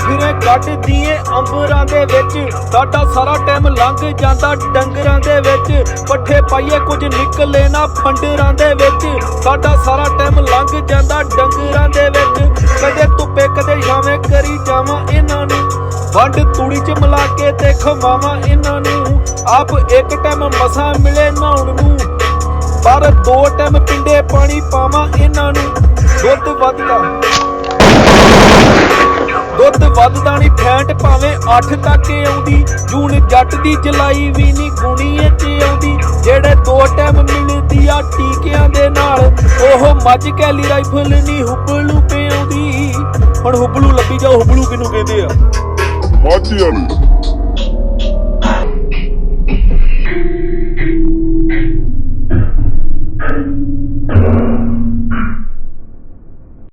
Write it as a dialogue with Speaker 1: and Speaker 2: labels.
Speaker 1: ਫਿਰੇ ਕੱਢ ਦੀਏ ਅੰਬਰਾਂ ਦੇ ਵਿੱਚ। ਸਾਡਾ ਸਾਰਾ ਟਾਈਮ ਲੰਘ ਜਾਂਦਾ ਡੰਗਰਾਂ ਦੇ ਵਿੱਚ। ਪੱਠੇ ਪਾਈਏ ਕੁਝ ਨਿਕਲੇ ਨਾ ਫੰਡਰਾਂ ਦੇ ਵਿੱਚ। ਸਾਡਾ ਸਾਰਾ ਟਾਈਮ ਲੰਘ ਜਾਂਦਾ ਡੰਗਰਾਂ ਦੇ ਵਿੱਚ। ਕਦੇ ਧੁੱਪੇ, ਕਦੇ ਛਾਵੇਂ ਕਰੀ ਜਾਵਾਂ ਇਹਨਾਂ ਨੂੰ। ਵੰਡ ਤੂੜੀ ਚ ਮਿਲਾ ਕੇ ਤੇ ਖਵਾਵਾਂ ਇਹਨਾਂ ਨੂੰ। ਆਪ ਇੱਕ ਟਾਈਮ ਮਸਾ ਮਿਲੇ ਨਹਾਉਣ ਨੂੰ। ਪਰ ਦੋ ਟਾਈਮ ਪਿੰਡੇ ਪਾਣੀ ਪਾਵਾਂ ਇਹਨਾਂ ਭਾਵੇਂ 8 ਤੱਕ ਆਉਂਦੀ, ਜੂਨ ਜੱਟ ਦੀ ਜਲਾਈ ਵੀ ਨਹੀਂ ਗੁਣੀਏ ਚ ਆਉਂਦੀ। ਜਿਹੜੇ ਦੋ ਟਾਈਮ ਮਿਲਦੀ ਆ ਟੀਕਿਆਂ ਦੇ ਨਾਲ, ਉਹ ਮੱਝ ਕੈਲੀ ਰਾਈਫਲ ਨਹੀਂ ਹੁਬਲੂ ਪਿਆਉਂਦੀ ਹੁਣ ਹੁਬਲੂ ਲੱਭੀ ਜਾਓ, ਹੁਬਲੂ ਕਿਨੂੰ ਕਹਿੰਦੇ ਆ?
Speaker 2: ਮਾਝੇ ਵਾਲੇ।